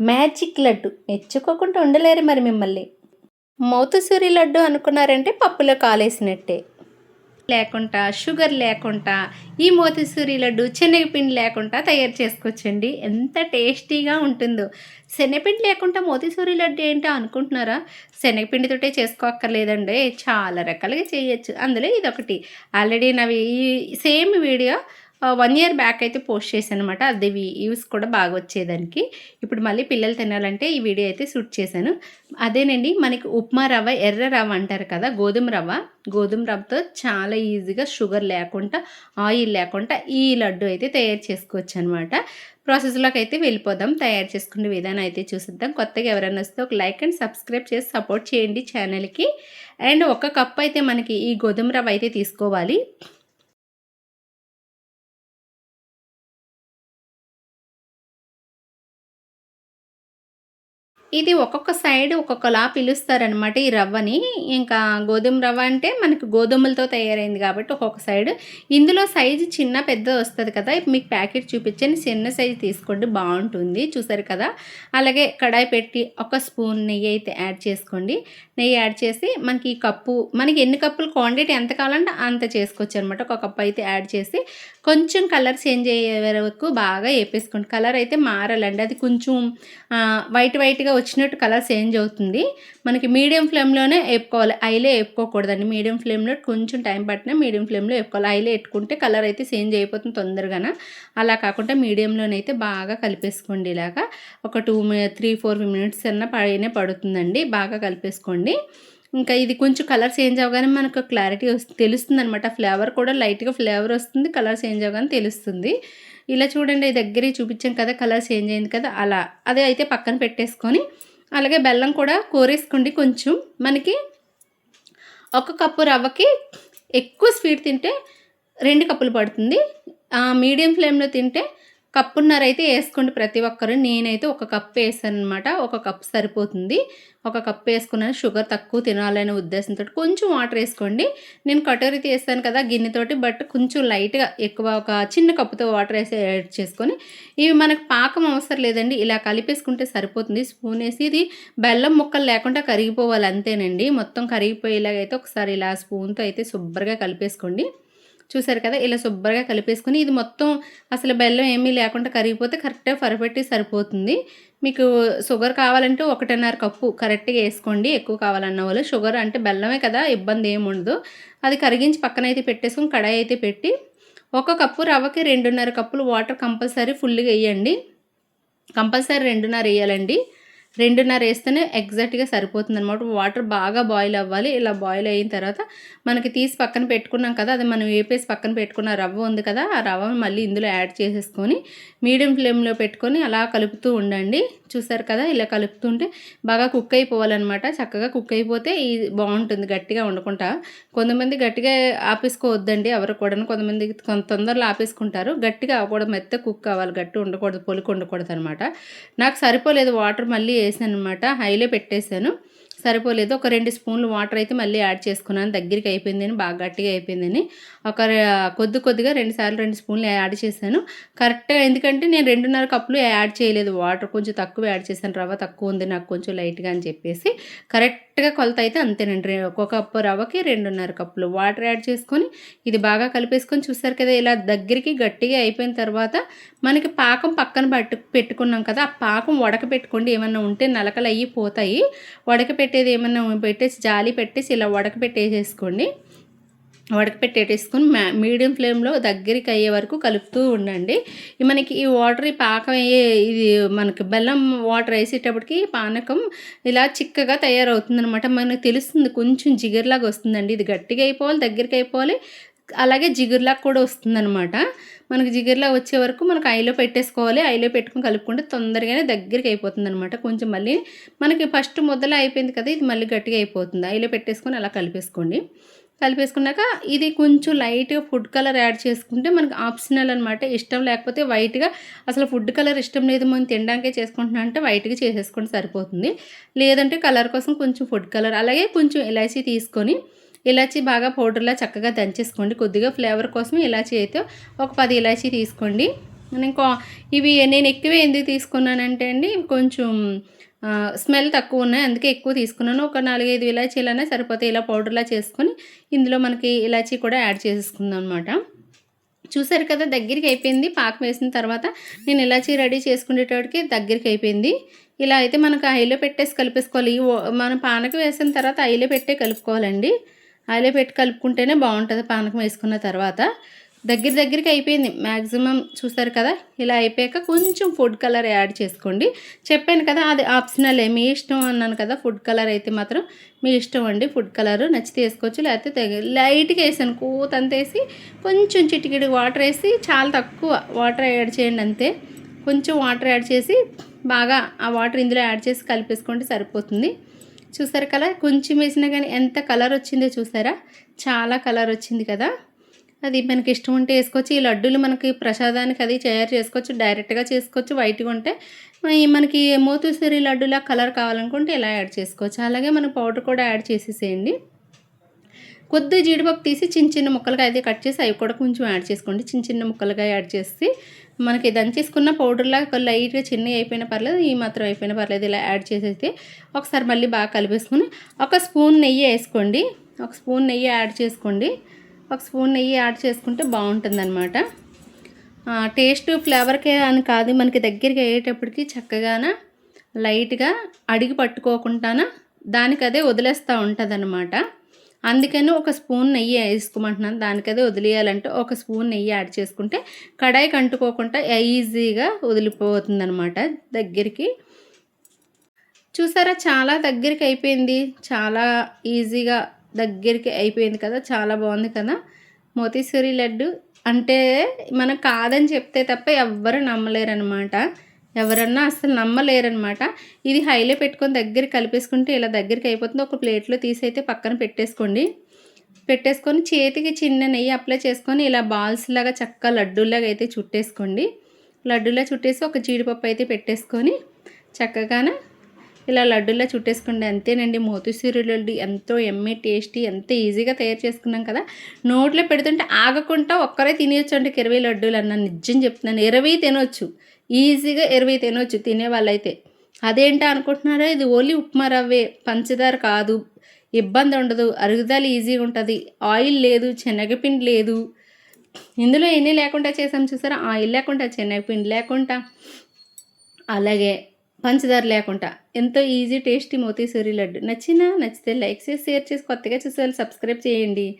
Magic laddu. మెచ్చుకోకుండా ఉండలేరు మరి మిమ్మల్ని. మౌతసూరి లడ్డు అనుకున్నారంటే పప్పులో కాలేసినట్టే. లేకుండా షుగర్ లేకుండా ఈ మోతిసూరి లడ్డు శనగపిండి లేకుండా తయారు చేసుకోవచ్చండి. ఎంత టేస్టీగా ఉంటుందో. శనగపిండి లేకుండా మోతిసూరి లడ్డు ఏంటో అనుకుంటున్నారా? శనగపిండితోటే చేసుకోక్కర్లేదండి. చాలా రకాలుగా చేయొచ్చు. అందులో ఇదొకటి. ఆల్రెడీ నావి ఈ same video one year back అయితే పోస్ట్ చేశాను అనమాట అది వ్యూస్ కూడా బాగా వచ్చేదానికి. ఇప్పుడు మళ్ళీ పిల్లలు తినాలంటే ఈ వీడియో అయితే షూట్ చేశాను. అదేనండి మనకి ఉప్మా రవ్వ ఎర్ర రవ్వ అంటారు కదా గోధుమ రవ్వ. గోధుమ రవ్వతో చాలా ఈజీగా షుగర్ లేకుండా ఆయిల్ లేకుండా ఈ లడ్డు అయితే తయారు చేసుకోవచ్చు అనమాట ప్రాసెస్లోకి అయితే వెళ్ళిపోదాం. తయారు చేసుకునే విధానం అయితే చూసిద్దాం. కొత్తగా ఎవరైనా వస్తే ఒక లైక్ అండ్ సబ్స్క్రైబ్ చేసి సపోర్ట్ చేయండి ఛానల్కి అండ్ ఒక కప్ అయితే మనకి ఈ గోధుమ రవ్వ అయితే తీసుకోవాలి. ఇది ఒక్కొక్క సైడ్ ఒక్కొక్కలా పిలుస్తారనమాట ఈ రవ్వని. ఇంకా గోధుమ రవ్వ అంటే మనకి గోధుమలతో తయారైంది కాబట్టి ఒక్కొక్క సైడ్. ఇందులో సైజు చిన్న పెద్ద వస్తుంది కదా. మీకు ప్యాకెట్ చూపించండి చిన్న సైజు తీసుకోండి బాగుంటుంది. చూసారు కదా? అలాగే కడాయి పెట్టి ఒక స్పూన్ నెయ్యి అయితే యాడ్ చేసుకోండి. నెయ్యి యాడ్ చేసి మనకి ఈ కప్పు మనకి ఎన్ని కప్పులు క్వాంటిటీ ఎంత కావాలంటే అంత చేసుకోవచ్చు అనమాట ఒక కప్పు అయితే యాడ్ చేసి కొంచెం కలర్ చేంజ్ అయ్యే వరకు బాగా వేపేసుకోండి. కలర్ అయితే మారాలండి. అది కొంచెం వైట్ వైట్గా వచ్చినట్టు కలర్ చేంజ్ అవుతుంది. మనకి మీడియం ఫ్లేమ్లోనే వేపుకోవాలి. ఐలే వేపుకోకూడదండి. మీడియం ఫ్లేమ్లో కొంచెం టైం పట్టినా మీడియం ఫ్లేమ్లో వేపుకోవాలి. ఐలే పెట్టుకుంటే కలర్ అయితే చేంజ్ అయిపోతుంది తొందరగా అలా కాకుండా మీడియంలోనైతే బాగా కలిపేసుకోండి ఇలాగా. ఒక టూ త్రీ ఫోర్ మినిట్స్ అన్న పైన పడుతుందండి. బాగా కలిపేసుకోండి. ఇంకా ఇది కొంచెం కలర్ చేంజ్ అవ్వగానే మనకు క్లారిటీ వస్తుంది తెలుస్తుంది అనమాట ఫ్లేవర్ కూడా లైట్గా ఫ్లేవర్ వస్తుంది. కలర్ చేంజ్ అవ్వగానే తెలుస్తుంది. ఇలా చూడండి దగ్గర చూపించాం కదా కలర్ చేంజ్ అయింది కదా అలా. అదే అయితే పక్కన పెట్టేసుకొని అలాగే బెల్లం కూడా కోరేసుకోండి కొంచెం. మనకి ఒక కప్పు రవ్వకి ఎక్కువ స్వీట్ తింటే రెండు కప్పులు పడుతుంది. మీడియం ఫ్లేమ్లో తింటే కప్పున్నర అయితే వేసుకోండి. ప్రతి ఒక్కరు నేనైతే ఒక కప్ వేసాను అనమాట ఒక కప్ సరిపోతుంది. ఒక కప్ వేసుకున్నాను షుగర్ తక్కువ తినాలనే ఉద్దేశంతో కొంచెం వాటర్ వేసుకోండి. నేను కటోరీ తీస్తాను కదా గిన్నెతోటి బట్ కొంచెం లైట్గా ఎక్కువ ఒక చిన్న కప్పుతో వాటర్ వేసి యాడ్ చేసుకొని ఇవి మనకు పాకం అవసరం లేదండి. ఇలా కలిపేసుకుంటే సరిపోతుంది. స్పూన్ వేసి ఇది బెల్లం ముక్కలు లేకుండా కరిగిపోవాలి అంతేనండి. మొత్తం కరిగిపోయేలాగైతే ఒకసారి ఇలా స్పూన్తో అయితే శుభ్రంగా కలిపేసుకోండి. చూసారు కదా ఇలా శుభ్రంగా కలిపేసుకుని ఇది మొత్తం అసలు బెల్లం ఏమీ లేకుండా కరిగిపోతే కరెక్ట్గా పరపెట్టి సరిపోతుంది. మీకు షుగర్ కావాలంటే ఒకటిన్నర కప్పు కరెక్ట్గా వేసుకోండి. ఎక్కువ కావాలన్న వాళ్ళు షుగర్ అంటే బెల్లమే కదా ఇబ్బంది ఏమి ఉండదు. అది కరిగించి పక్కన అయితే పెట్టేసుకుని కడాయి అయితే పెట్టి ఒక కప్పు రవ్వకి రెండున్నర కప్పులు వాటర్ కంపల్సరీ ఫుల్గా వేయండి. కంపల్సరీ రెండున్నర వేయాలండి. రెండున్నర వేస్తేనే ఎగ్జాక్ట్గా సరిపోతుంది అనమాట వాటర్ బాగా బాయిల్ అవ్వాలి. ఇలా బాయిల్ అయిన తర్వాత మనకి తీసి పక్కన పెట్టుకున్నాం కదా అది మనం వేపేసి పక్కన పెట్టుకున్న రవ్వ ఉంది కదా ఆ రవ్వ మళ్ళీ ఇందులో యాడ్ చేసేసుకొని మీడియం ఫ్లేమ్లో పెట్టుకొని అలా కలుపుతూ ఉండండి. చూసారు కదా ఇలా కలుపుతుంటే బాగా కుక్ అయిపోవాలన్నమాట. చక్కగా కుక్ అయిపోతే ఇది బాగుంటుంది గట్టిగా ఉండకుండా కొంతమంది గట్టిగా ఆపేసుకోవద్దండి ఎవరు కూడా కొంతమంది కొంత తొందరలో ఆపేసుకుంటారు. గట్టిగా అవ్వకూడదు మెత్త కుక్ కావాలి గట్టి ఉండకూడదు పొలికి ఉండకూడదు అనమాట నాకు సరిపోలేదు వాటర్ మళ్ళీ వేసాను అనమాట హైలో పెట్టేశాను. సరిపోలేదు. ఒక రెండు స్పూన్లు వాటర్ అయితే మళ్ళీ యాడ్ చేసుకున్నాను. దగ్గరికి అయిపోయిందని బాగా గట్టిగా అయిపోయిందని. ఒక కొద్ది కొద్దిగా రెండు సార్లు రెండు స్పూన్లు యాడ్ చేశాను. కరెక్ట్గా ఎందుకంటే నేను రెండున్నర కప్పులు యాడ్ చేయలేదు. వాటర్ కొంచెం తక్కువ యాడ్ చేశాను. రవ్వ తక్కువ ఉంది నాకు కొంచెం లైట్గా అని చెప్పేసి. కరెక్ట్గా కొలత అయితే అంతేనండి. ఒక కప్పు రవ్వకి రెండున్నర కప్పులు వాటర్ యాడ్ చేసుకొని ఇది బాగా కలిపేసుకొని చూసారు కదా ఇలా దగ్గరికి గట్టిగా అయిపోయిన తర్వాత మనకి పాకం పక్కన పట్టు పెట్టుకున్నాం కదా ఆ పాకం ఉడకబెట్టుకోండి ఏమన్నా ఉంటే నలకలు అయ్యి పోతాయి. ఉడకపెట్టేది ఏమన్నా పెట్టేసి జాలి పెట్టేసి ఇలా ఉడకపెట్టేసేసుకోండి మ్యా మీడియం ఫ్లేమ్లో దగ్గరికి అయ్యే వరకు కలుపుతూ ఉండండి. మనకి ఈ వాటర్ ఈ పాకం అయ్యే ఇది మనకి బెల్లం వాటర్ వేసేటప్పటికి పానకం ఇలా చిక్కగా తయారవుతుంది అనమాట మనకు తెలుస్తుంది కొంచెం జిగర్లాగా వస్తుందండి. ఇది గట్టిగా అయిపోవాలి దగ్గరికి అయిపోవాలి. అలాగే జిగురులాగా కూడా వస్తుందనమాట మనకి జిగురులా వచ్చే వరకు మనకు ఐలో పెట్టేసుకోవాలి. ఐలో పెట్టుకుని కలుపుకుంటే తొందరగానే దగ్గరికి అయిపోతుంది అనమాట కొంచెం మళ్ళీ మనకి ఫస్ట్ ముద్దలా అయిపోయింది కదా ఇది మళ్ళీ గట్టిగా అయిపోతుంది. ఐలో పెట్టేసుకొని అలా కలిపేసుకోండి. కలిపేసుకున్నాక ఇది కొంచెం లైట్గా ఫుడ్ కలర్ యాడ్ చేసుకుంటే మనకి ఆప్షనల్ అనమాట ఇష్టం లేకపోతే వైట్గా అసలు ఫుడ్ కలర్ ఇష్టం లేదు మనం తినడానికే చేసుకుంటున్నా అంటే వైట్గా చేసేసుకుంటే సరిపోతుంది. లేదంటే కలర్ కోసం కొంచెం ఫుడ్ కలర్ అలాగే కొంచెం ఇలాచీ తీసుకొని ఇలాచీ బాగా పౌడర్లా చక్కగా దంచేసుకోండి. కొద్దిగా ఫ్లేవర్ కోసం ఇలాచీ అయితే ఒక పది ఇలాచీ తీసుకోండి. ఇంకా ఇవి నేను ఎక్కువ ఎందుకు తీసుకున్నానంటే అండి కొంచెం స్మెల్ తక్కువ ఉన్నాయి. అందుకే ఎక్కువ తీసుకున్నాను. ఒక నాలుగైదు ఇలాచీలనే సరిపోతే ఇలా పౌడర్లా చేసుకొని ఇందులో మనకి ఇలాచీ కూడా యాడ్ చేసేసుకుందాం అనమాట చూసారు కదా దగ్గరికి అయిపోయింది. పాకం వేసిన తర్వాత నేను ఇలాచీ రెడీ చేసుకునేటోడికి దగ్గరికి అయిపోయింది. ఇలా అయితే మనకు ఐలో పెట్టేసి కలిపేసుకోవాలి. ఓ- మనం పానకం వేసిన తర్వాత ఐలో పెట్టే కలుపుకోవాలండి. ఐలో పెట్టి కలుపుకుంటేనే బాగుంటుంది పానకం వేసుకున్న తర్వాత. దగ్గర దగ్గరికి అయిపోయింది. మ్యాక్సిమం చూస్తారు కదా? ఇలా అయిపోయాక కొంచెం ఫుడ్ కలర్ యాడ్ చేసుకోండి. చెప్పాను కదా అది ఆప్షనలే మీ ఇష్టం అన్నాను కదా ఫుడ్ కలర్ అయితే మాత్రం మీ ఇష్టం అండి. ఫుడ్ కలర్ నచ్చితే వేసుకోవచ్చు లేకపోతే లైట్గా వేసాను. కూత అంత వేసి కొంచెం చిటికిడి వాటర్ వేసి చాలా తక్కువ వాటర్ యాడ్ చేయండి అంతే. కొంచెం వాటర్ యాడ్ చేసి బాగా ఆ వాటర్ ఇందులో యాడ్ చేసి కలిపేసుకుంటే సరిపోతుంది. చూసారు కదా? కొంచెం వేసినా కానీ ఎంత కలర్ వచ్చిందో చూసారా? చాలా కలర్ వచ్చింది కదా? అది మనకి ఇష్టం ఉంటే వేసుకోవచ్చు. ఈ లడ్డూలు మనకి ప్రసాదానికి అది తయారు చేసుకోవచ్చు. డైరెక్ట్గా చేసుకోవచ్చు. వైట్గా ఉంటే. మనకి మోతూసరి లడ్డూలా కలర్ కావాలనుకుంటే ఇలా యాడ్ చేసుకోవచ్చు. అలాగే మనం పౌడర్ కూడా యాడ్ చేసేసేయండి. కొద్ది జీడిపప్పు తీసి చిన్న చిన్న ముక్కలుగా అయితే కట్ చేసి అవి కూడా కొంచెం యాడ్ చేసుకోండి. చిన్న చిన్న ముక్కలుగా యాడ్ చేసి మనకి దంచేసుకున్న పౌడర్లా లైట్గా చిన్నవి అయిపోయినా పర్లేదు ఈ మాత్రం అయిపోయినా పర్లేదు ఇలా యాడ్ చేసేసి ఒకసారి మళ్ళీ బాగా కలిపేసుకుని ఒక స్పూన్ నెయ్యి వేసుకోండి. ఒక స్పూన్ నెయ్యి యాడ్ చేసుకోండి. ఒక స్పూన్ నెయ్యి యాడ్ చేసుకుంటే బాగుంటుందన్నమాట. టేస్ట్ ఫ్లేవర్కే అని కాదు మనకి దగ్గరికి అయ్యేటప్పటికి చక్కగాన లైట్గా అడిగి పట్టుకోకుండాన దానికి అదే వదిలేస్తూ ఉంటుంది అందుకని ఒక స్పూన్ నెయ్యి వేసుకోమంటున్నాను. దానికదే వదిలేయాలంటే ఒక స్పూన్ నెయ్యి యాడ్ చేసుకుంటే కడాయికి అంటుకోకుండా ఈజీగా వదిలిపోతుంది అనమాట దగ్గరికి. చూసారా? చాలా దగ్గరికి అయిపోయింది. చాలా ఈజీగా దగ్గరికి అయిపోయింది కదా? చాలా బాగుంది కదా? మోతీశ్వరి లడ్డు అంటే మనం కాదని చెప్తే తప్ప ఎవ్వరు నమ్మలేరు అనమాట ఎవరన్నా అసలు నమ్మలేరనమాట ఇది హైలో పెట్టుకొని దగ్గర కలిపేసుకుంటే ఇలా దగ్గరికి అయిపోతుంది. ఒక ప్లేట్లో తీసి అయితే పక్కన పెట్టేసుకోండి. పెట్టేసుకొని చేతికి చిన్న నెయ్యి అప్లై చేసుకొని ఇలా బాల్స్ లాగా చక్క లడ్డూలాగా అయితే చుట్టేసుకోండి. లడ్డూలా చుట్టేసి ఒక జీడిపప్పు అయితే పెట్టేసుకొని చక్కగాన ఇలా లడ్డూలా చుట్టేసుకోండి. అంతేనండి మోతుసూరి లడ్డు ఎంతో ఎమ్మె టేస్టీ ఎంత ఈజీగా తయారు చేసుకున్నాం కదా. నోట్లో పెడుతుంటే ఆగకుండా ఒక్కరే తినేయచ్చు అంటే ఇరవై లడ్డూలు అన్న నిజం చెప్తున్నాను ఇరవై తినొచ్చు. ఈజీగా ఇరవై తినొచ్చు తినే వాళ్ళైతే అదేంటా అనుకుంటున్నారా? ఇది ఓన్లీ ఉప్మా రవ్వే. పంచదార కాదు. ఇబ్బంది ఉండదు. అరుగుదల ఈజీగా ఉంటుంది. ఆయిల్ లేదు శనగపిండి లేదు. ఇందులో ఎన్ని లేకుండా చేసాం చూసారా? ఆయిల్ లేకుండా శనగపిండి లేకుండా. అలాగే పంచదార లేకుండా. ఎంతో ఈజీ టేస్టీ మోతీసూరి లడ్డు. నచ్చినా నచ్చితే లైక్ చేసి షేర్ చేసి కొత్తగా చూసే సబ్స్క్రైబ్ చేయండి.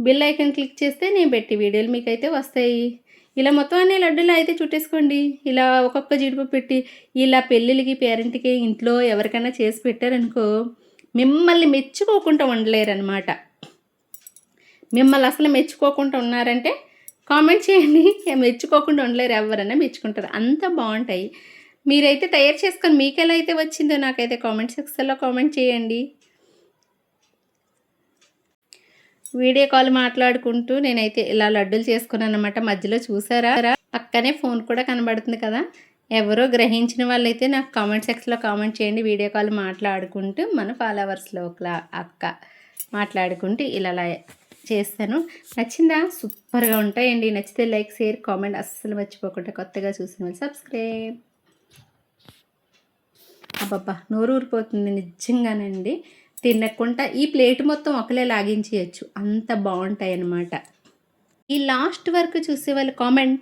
బిల్ ఐకన్ క్లిక్ చేస్తే నేను పెట్టి వీడియోలు మీకైతే వస్తాయి. ఇలా మొత్తం అన్ని లడ్డూలు అయితే చుట్టేసుకోండి. ఇలా ఒక్కొక్క జీడిపప్పు పెట్టి ఇలా పెళ్ళిళ్ళకి పేరెంట్కి ఇంట్లో ఎవరికైనా చేసి పెట్టారనుకో మిమ్మల్ని మెచ్చుకోకుండా ఉండలేరనమాట మిమ్మల్ని అసలు మెచ్చుకోకుండా ఉన్నారంటే కామెంట్ చేయండి. మెచ్చుకోకుండా ఉండలేరు ఎవరైనా మెచ్చుకుంటారు. అంత బాగుంటాయి. మీరైతే తయారు చేసుకొని మీకు ఎలా అయితే వచ్చిందో నాకైతే కామెంట్ సెక్షన్లో కామెంట్ చేయండి. వీడియో కాల్ మాట్లాడుకుంటూ నేనైతే ఇలా లడ్డూలు చేసుకున్నాను అనమాట మధ్యలో చూసారా? పక్కనే ఫోన్ కూడా కనబడుతుంది కదా. ఎవరో గ్రహించిన వాళ్ళైతే నాకు కామెంట్ సెక్షన్లో కామెంట్ చేయండి. వీడియో కాల్ మాట్లాడుకుంటూ మన ఫాలోవర్స్లో ఒక అక్క మాట్లాడుకుంటూ ఇలా చేస్తాను. నచ్చిందా? సూపర్గా ఉంటాయండి. నచ్చితే లైక్ షేర్ కామెంట్ అస్సలు మర్చిపోకుండా కొత్తగా చూసిన వాళ్ళు సబ్స్క్రైబ్. అబ్బబ్బా నోరు ఊరిపోతుంది నిజంగానండి. తినకుండా ఈ ప్లేట్ మొత్తం ఒకలే లాగించేయచ్చు. అంత బాగుంటాయి అన్నమాట ఈ లాస్ట్ వరకు చూసే వాళ్ళు కామెంట్